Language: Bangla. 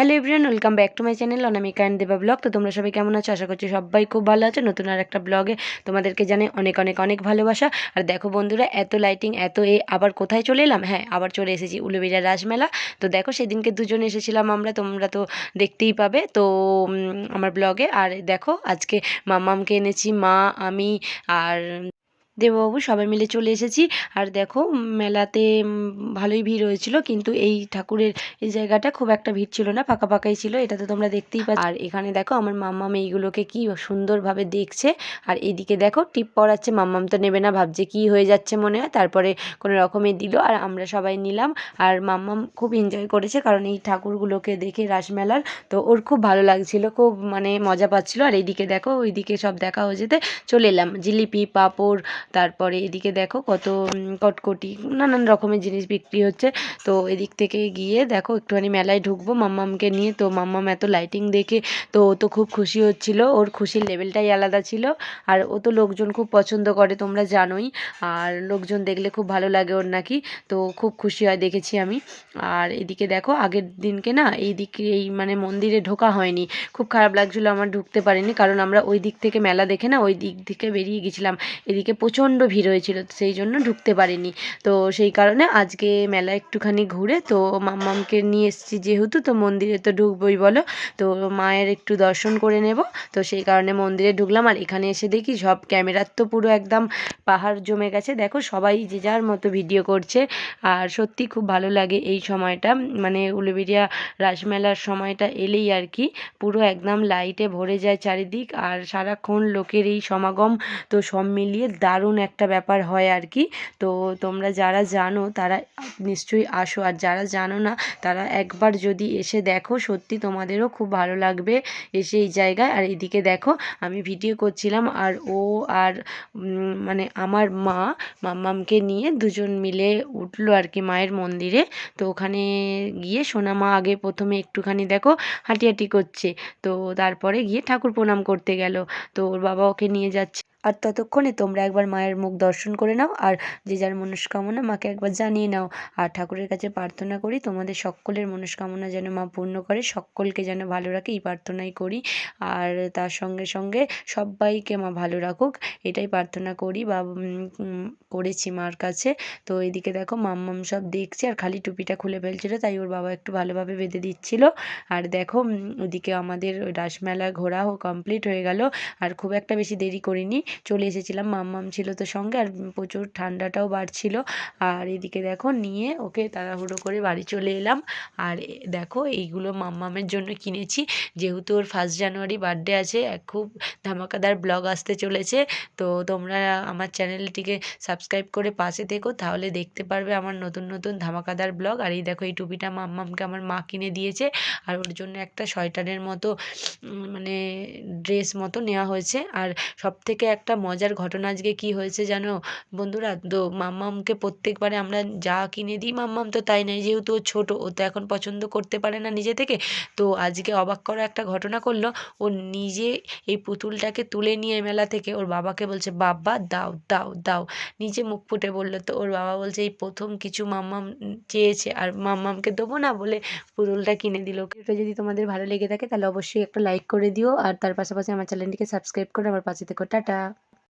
Hello everyone welcome back to my channel Anamika and Deba vlog তো তোমরা সবাই কেমন আছো? আশা করছি সবাই খুব ভালো আছে। নতুন আর একটা ব্লগে তোমাদেরকে জানে অনেক অনেক অনেক ভালোবাসা। আর দেখো বন্ধুরা, এত লাইটিং এত এ, আবার কোথায় চলে এলাম? হ্যাঁ আবার চলে এসেছি উলুবেড়িয়া রাসমেলা। তো দেখো সেদিনকে দুজন এসেছিলাম আমরা, তোমরা তো দেখতেই পাবে। তো আমার ব্লগে আর দেখো আজকে মামামকে এনেছি, মা, আমি, আর দেববাবু, সবাই মিলে চলে এসেছি। আর দেখো, মেলাতে ভালোই ভিড় হয়েছিল, কিন্তু এই ঠাকুরের এই জায়গাটা খুব একটা ভিড় ছিল না, ফাঁকা ফাঁকাই ছিল, এটা তো তোমরা দেখতেই পাচ্ছ। আর এখানে দেখো, আমার মাম্মাম এইগুলোকে কি সুন্দরভাবে দেখছে। আর এদিকে দেখো, টিপ পড়াচ্ছে, মাম্মাম তো নেবে না, ভাবছে কি হয়ে যাচ্ছে মনে হয়, তারপরে কোনো রকমে দিল, আর আমরা সবাই নিলাম। আর মাম্মাম খুব এনজয় করেছে, কারণ এই ঠাকুরগুলোকে দেখে রাসমেলার, তো ওর খুব ভালো লাগছিল, খুব মানে মজা পাচ্ছিল। আর এইদিকে দেখো, ওইদিকে সব দেখা হয়ে যেতে চলে এলাম। জিলিপি, পাঁপড় তারপরে এদিকে দেখো কত কটকটি নানান রকমের জিনিস বিক্রি হচ্ছে। তো এদিক থেকে গিয়ে দেখো একটুখানি মেলায় ঢুকবো মাম্মামকে নিয়ে। তো মাম্মাম এত লাইটিং দেখে, তো ও তো খুব খুশি হচ্ছিল। ওর খুশির লেভেলটাই আলাদা ছিল। আর ও তো লোকজন খুব পছন্দ করে, তোমরা জানোই। আর লোকজন দেখলে খুব ভালো লাগে ওর নাকি। তো খুব খুশি হয় দেখেছি আমি। আর এদিকে দেখো আগের দিনকে না এই দিকে, এই মানে মন্দিরে ঢোকা হয়নি। খুব খারাপ লাগছিল আমার ঢুকতে পারিনি। কারণ আমরা ওই দিক থেকে মেলা দেখে না ওই দিক থেকে বেরিয়ে গেছিলাম। এদিকে প্রচণ্ড ভিড় হয়েছিল সেই জন্য ঢুকতে পারিনি। তো সেই কারণে আজকে মেলা একটুখানি ঘুরে, তো মাম্মামকে নিয়ে এসেছি যেহেতু, তো মন্দিরে তো ঢুকবোই বলো। তো মায়ের একটু দর্শন করে নেব। তো সেই কারণে মন্দিরে ঢুকলাম আর এখানে এসে দেখি সব ক্যামেরার তো পুরো একদম পাহাড় জমে গেছে। দেখো সবাই যে যার মতো ভিডিও করছে, আর সত্যি খুব ভালো লাগে এই সময়টা। মানে উলুবেড়িয়া রাসমেলার সময়টা এলেই আর কি, পুরো একদম লাইটে ভরে যায় চারিদিক, আর সারাক্ষণ লোকের এই সমাগম তো সব মিলিয়ে দারুণ একটা ব্যাপার হয় আর কি তো তোমরা যারা জানো তারা নিশ্চয়ই আসো। আর যারা জানো না তারা একবার যদি এসে দেখো, সত্যি তোমাদেরও খুব ভালো লাগবে এসে এই জায়গায়। আর এদিকে দেখো, আমি ভিডিও করছিলাম আর ও আর মানে আমার মা, মাম্মামকে নিয়ে দুজন মিলে উঠল আর কি মায়ের মন্দিরে। তো ওখানে গিয়ে সোনা মা আগে প্রথমে একটুখানি দেখো হাঁটি হাঁটি করছে। তো তারপরে গিয়ে ঠাকুর প্রণাম করতে গেল। তো ওর বাবা ওকে নিয়ে যাচ্ছে। আর ততক্ষণে তোমরা একবার মায়ের মুখ দর্শন করে নাও আর যে যার মনস্কামনা মাকে একবার জানিয়ে নাও। আর ঠাকুরের কাছে প্রার্থনা করি, তোমাদের সকলের মনস্কামনা যেন মা পূর্ণ করে, সকলকে যেন ভালো রাখে, এই প্রার্থনাই করি। আর তার সঙ্গে সঙ্গে সবাইকে মা ভালো রাখুক, এটাই প্রার্থনা করি বা করেছি মার কাছে। তো এদিকে দেখো মাম্মাম সব দেখছে আর খালি টুপিটা খুলে ফেলছিল, তাই ওর বাবা একটু ভালোভাবে বেঁধে দিচ্ছিল। আর দেখো ওদিকে আমাদের রাসমেলা ঘোরাও কমপ্লিট হয়ে গেল। আর খুব একটা বেশি দেরি করিনি। চলে এসেছিলাম, মাম্মাম ছিল তো সঙ্গে আর প্রচুর ঠান্ডাটাও বাড়ছিল। আর এদিকে দেখো নিয়ে ওকে তাড়াহুড়ো করে বাড়ি চলে এলাম। আর দেখো এইগুলো মাম্মামের জন্য কিনেছি। যেহেতু ওর ফার্স্ট জানুয়ারি বার্থডে আছে, এক খুব ধামাকাদার ব্লগ আসতে চলেছে। তো তোমরা আমার চ্যানেলটিকে সাবস্ক্রাইব করে পাশে থেকো, তাহলে দেখতে পারবে আমার নতুন নতুন ধামাকাদার ব্লগ আর এই দেখো এই টুপিটা মাম্মামকে আমার মা কিনে দিয়েছে। আর ওর জন্য একটা শয়টানের মতো মানে ড্রেস মতো নেওয়া হয়েছে। আর সব থেকে একটা মজার ঘটনা আজকে কি হয়েছে জানো? বন্ধুরা, তো মাম্মামকে প্রত্যেকবারে আমরা যা কিনে দিই, মাম্মাম তো তাই নয়, যেহেতু ও ছোটো, ও তো এখন পছন্দ করতে পারে না নিজে থেকে। তো আজকে অবাক করা একটা ঘটনা করল, ও নিজে এই পুতুলটাকে তুলে নিয়ে মেলা থেকে ওর বাবাকে বলছে, বাবা, দাও দাও দাও। নিজে মুখ ফুটে বলল, তো ওর বাবা বলছে, এই প্রথম কিছু মাম্মাম চেয়েছে, আর মাম্মামকে দেবো না বলে পুতুলটা কিনে দিল। এটা যদি তোমাদের ভালো লেগে থাকে, তাহলে অবশ্যই একটা লাইক করে দিও, আর তার পাশাপাশি আমার চ্যানেলটিকে সাবস্ক্রাইব করে আমার পাশে থেকো। টাটা!